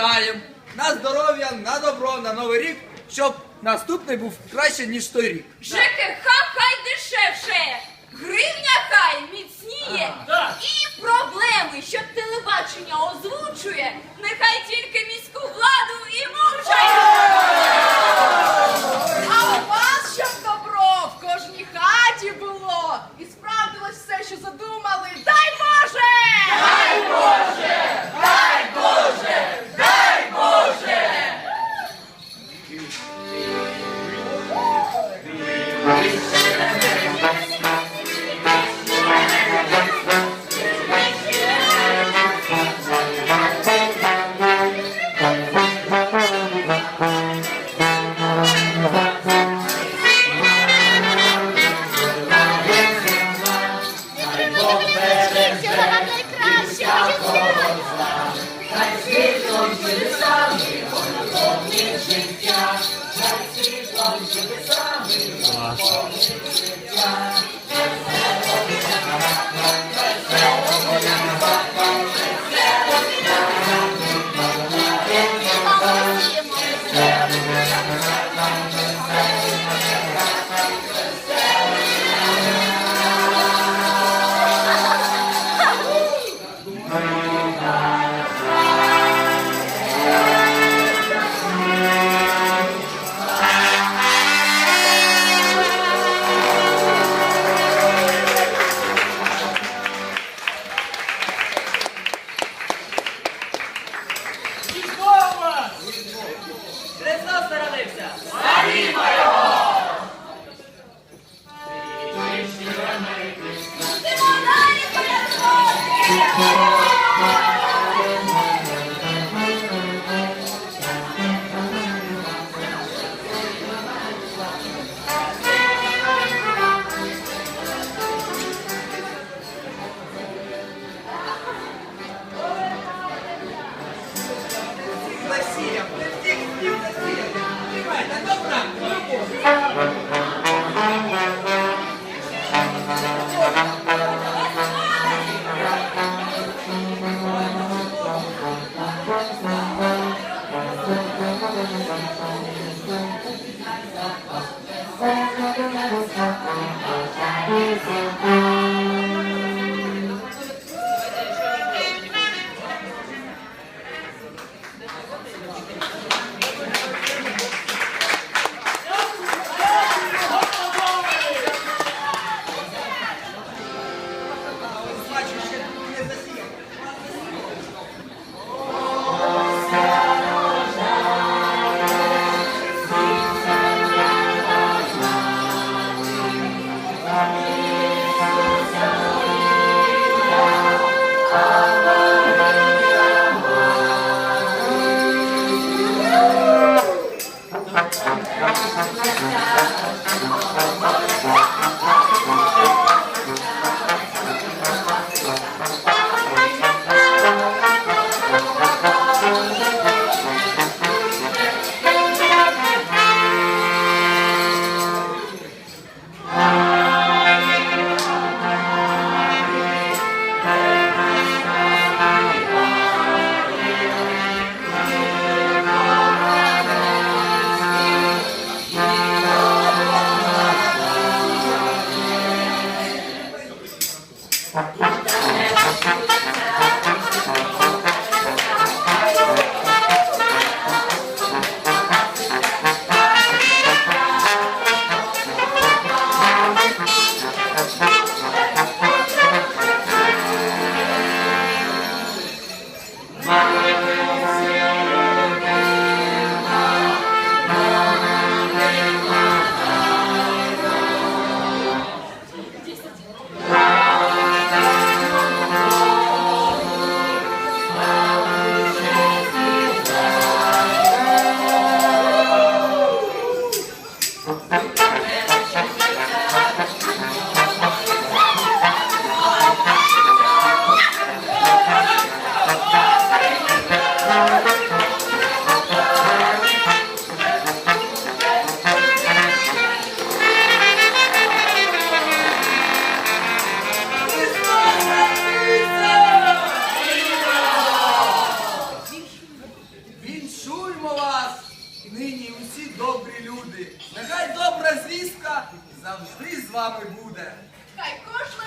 вітаємо. На здоров'я, на добро, на новий рік, щоб наступний був краще, ніж той рік. ЖКХ хай дешевше, гривня хай міцніє і проблеми. Василя. Thank you. нині усі добрі люди. Нехай добра звістка завжди з вами буде. Хай кожна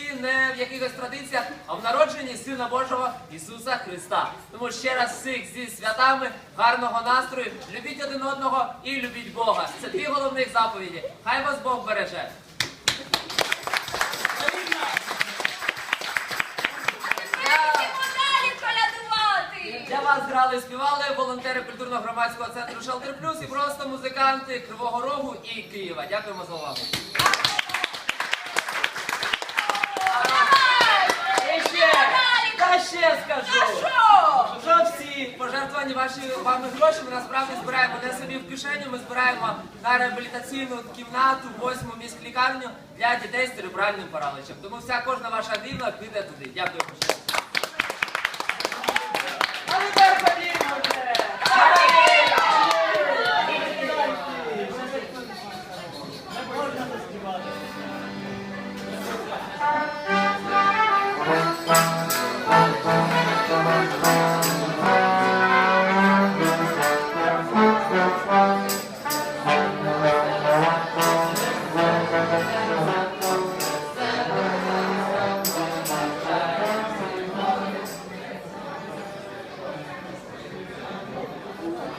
козі, не в якихось традиціях, а в народженні Сина Божого Ісуса Христа. Тому ще раз всіх зі святами, гарного настрою, любіть один одного і любіть Бога. Це дві головних заповіді. Хай вас Бог береже. Для вас грали і співали волонтери культурно-громадського центру Шелтер Плюс і просто музиканти Кривого Рогу і Києва. Дякуємо за увагу. І ще, та ще скажу. Що? Що всі пожертвовані ваші вами гроші ми насправді збираємо не собі в кишеню, ми збираємо на реабілітаційну кімнату, восьму міськлікарню для дітей з церебральним параличем. Тому вся кожна ваша дивна піде туди. Дякую.